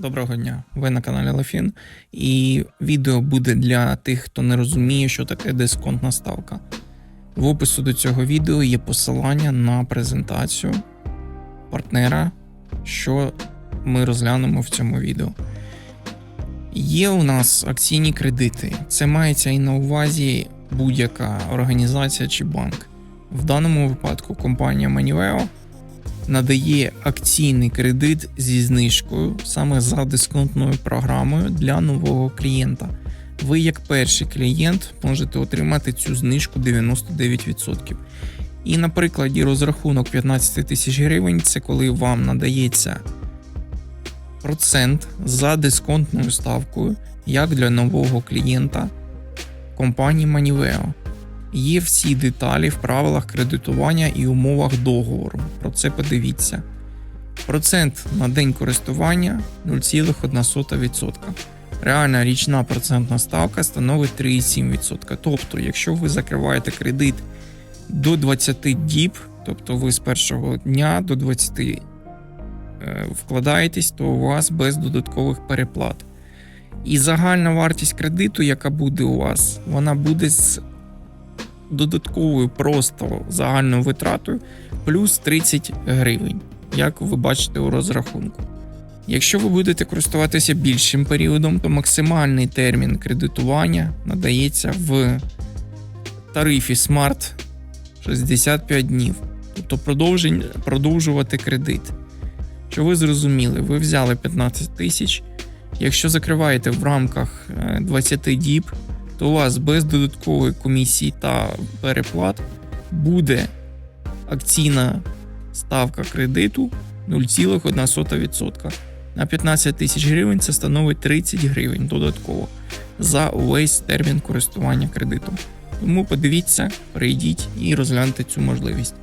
Доброго дня, ви на каналі Лафін, і відео буде для тих, хто не розуміє, що таке дисконтна ставка. В опису до цього відео є посилання на презентацію партнера, що ми розглянемо в цьому відео. Є у нас акційні кредити. Це мається і на увазі будь-яка організація чи банк. В даному випадку компанія Maniveo надає акційний кредит зі знижкою саме за дисконтною програмою для нового клієнта. Ви, як перший клієнт, можете отримати цю знижку 99%. І на прикладі розрахунок 15 тисяч гривень це коли вам надається процент за дисконтною ставкою, як для нового клієнта компанії Maniveo. Є всі деталі в правилах кредитування і умовах договору. Про це подивіться. Процент на день користування 0,1%. Реальна річна процентна ставка становить 3,7%. Тобто, якщо ви закриваєте кредит до 20 діб, тобто ви з першого дня до 20 е, вкладаєтесь, то у вас без додаткових переплат. І загальна вартість кредиту, яка буде у вас, вона буде з додатковою просто загальною витратою плюс 30 гривень, як ви бачите у розрахунку. Якщо ви будете користуватися більшим періодом, то максимальний термін кредитування надається в тарифі Smart 65 днів, тобто продовжувати кредит. Що ви зрозуміли, ви взяли 15 тисяч. Якщо закриваєте в рамках е, 20 діб, то у вас без додаткової комісії та переплат буде акційна ставка кредиту 0,1%. На 15 тисяч гривень це становить 30 гривень додатково за увесь термін користування кредитом. Тому подивіться, перейдіть і розгляньте цю можливість.